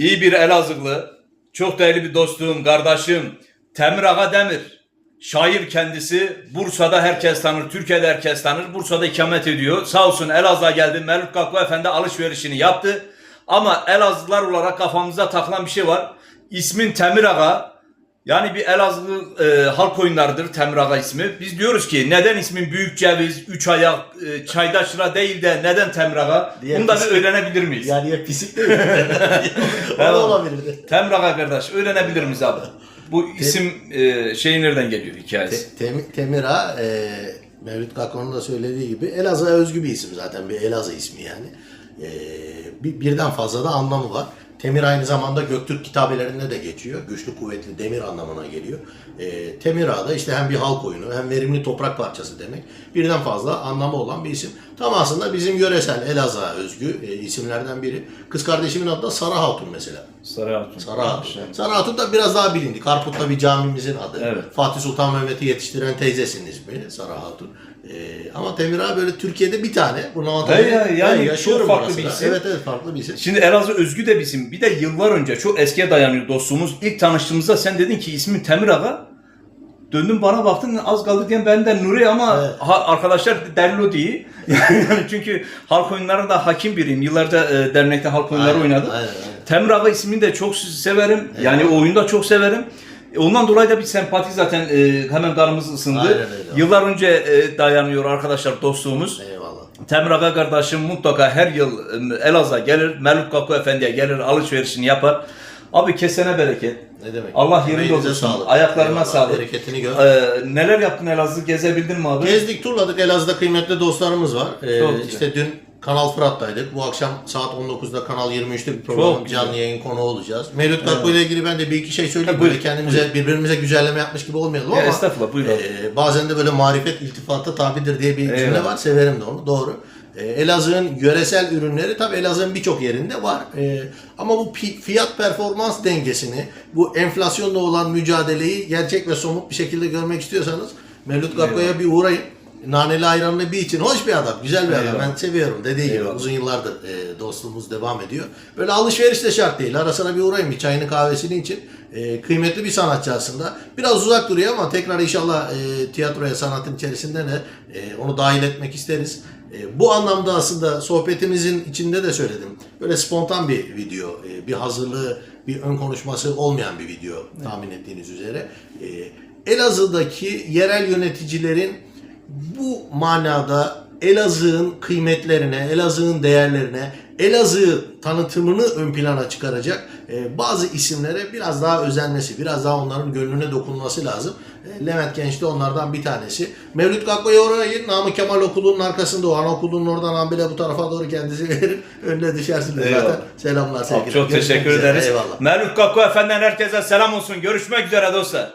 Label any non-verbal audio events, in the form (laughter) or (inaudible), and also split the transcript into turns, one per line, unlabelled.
iyi bir Elazığlı, çok değerli bir dostum, kardeşim Temir Ağa Demir. Şair kendisi. Bursa'da herkes tanır, Türkiye'de herkes tanır. Bursa'da ikamet ediyor. Sağ olsun Elazığ'a geldi. Meluk Kakko Efendi alışverişini yaptı. Ama Elazığlılar olarak kafamıza takılan bir şey var. İsmin Temir Ağa. Yani bir Elazığ e, halk oyunlarıdır Temir Ağa ismi. Biz diyoruz ki neden ismin Büyük Ceviz, Üç Ayak, e, Çaydaşıra değil de neden Temir Ağa?
Diğer
Bunu da bir öğrenebilir miyiz?
Yani ya pislik değil mi? (laughs) o da
Tamam.
olabilirdi.
Temir Ağa kardeş öğrenebilir miyiz abi? Bu isim e, şeyi nereden geliyor hikayesi?
Te- Tem- Temira, e, Mevlüt Kakko'nun da söylediği gibi Elazığ'a özgü bir isim zaten. Bir Elazığ ismi yani. E, bir, birden fazla da anlamı var. Temir aynı zamanda Göktürk kitabelerinde de geçiyor. Güçlü, kuvvetli, demir anlamına geliyor. E, Temira da işte hem bir halk oyunu hem verimli toprak parçası demek. Birden fazla anlamı olan bir isim. Tam aslında bizim yöresel Elazığ'a özgü e, isimlerden biri. Kız kardeşimin adı da Sara Hatun mesela.
Sarı Hatun.
Sarı Hatun. Sarı Hatun da biraz daha bilindik. Harput'ta bir camimizin adı.
Evet.
Fatih Sultan Mehmet'i yetiştiren teyzesinin ismi Sarı Hatun. Ee, ama Temir Ağa böyle Türkiye'de bir tane. Bunu anlatabilirim.
He ya, yani
yaşıyorum
çok farklı
orasında.
bir isim.
Evet evet farklı bir isim.
Şimdi Elazığ özgü de bir isim. Bir de yıllar önce çok eskiye dayanıyor dostluğumuz. İlk tanıştığımızda sen dedin ki ismin Temir Ağa. Döndün bana baktın az kaldı diyen ben de Nuri ama
Evet.
ha- arkadaşlar Derlo değil. Yani (laughs) çünkü halk oyunlarında hakim biriyim. Yıllarca e, dernekte halk oyunları
Aynen,
oynadım.
aynen, aynen.
Temir Ağa ismini de çok severim. Yani o oyunu da çok severim. E, Ondan dolayı da bir sempati zaten e, hemen kanımız ısındı.
Aynen öyle.
Yıllar önce e, dayanıyor arkadaşlar dostluğumuz.
Eyvallah.
Temir Ağa kardeşim mutlaka her yıl e, Elazığ'a gelir. Meluk Kakko Efendi'ye gelir alışverişini yapar. Abi kesene bereket.
Ne demek?
Allah yerinde
Emeğinize
olsun.
sağlık.
Ayaklarına
Eyvallah,
sağlık.
Bereketini gör.
Ee, neler yaptın Elazığ? Gezebildin mi abi?
Gezdik turladık. Elazığ'da kıymetli dostlarımız var. Ee,
Çok güzel.
işte dün Kanal Fırat'taydık. Bu akşam saat 19'da Kanal 23'te bir program
Çok güzel.
canlı yayın konuğu olacağız. Mevlüt Kakko ile ilgili ben de bir iki şey söyleyeyim.
Ha, buyur,
Böyle kendimize birbirimize güzelleme yapmış gibi olmayalım
Ya,
ama
estağfurullah, buyur abi.
e, bazen de böyle marifet iltifata tabidir diye bir cümle
Eyvallah.
var. Severim de onu. Doğru. E, Elazığ'ın yöresel ürünleri tabii Elazığ'ın birçok yerinde var. E, ama bu pi- fiyat performans dengesini, bu enflasyonla olan mücadeleyi gerçek ve somut bir şekilde görmek istiyorsanız Mevlüt Kakko'ya bir uğrayın. Naneli ayranını bir için. Hoş bir adam, güzel bir adam.
Eyvallah.
Ben seviyorum. Dediği gibi
Eyvallah.
uzun yıllardır e, dostluğumuz devam ediyor. Böyle alışveriş de şart değil. Ara sıra bir uğrayın bir çayını kahvesini için. E, kıymetli bir sanatçı aslında. Biraz uzak duruyor ama tekrar inşallah e, tiyatroya sanatın içerisinde de e, onu dahil etmek isteriz. E, bu anlamda aslında sohbetimizin içinde de söyledim. Böyle spontan bir video, e, bir hazırlığı, bir ön konuşması olmayan bir video tahmin ettiğiniz üzere. E, Elazığ'daki yerel yöneticilerin bu manada Elazığ'ın kıymetlerine, Elazığ'ın değerlerine, Elazığ tanıtımını ön plana çıkaracak e, bazı isimlere biraz daha özenmesi, biraz daha onların gönlüne dokunması lazım. E, Levent Genç de onlardan bir tanesi. Mevlüt Kakko'ya oraya Namık Kemal Okulu'nun arkasında o anaokulunun oradan ambile bu tarafa doğru kendisi verin. (laughs) Önüne düşersiniz
Eyvallah.
zaten. Selamlar sevgiler.
Çok
Görüşmek
teşekkür
üzere.
ederiz.
Eyvallah.
Meluk Kakko Efendi'den herkese selam olsun. Görüşmek üzere dostlar.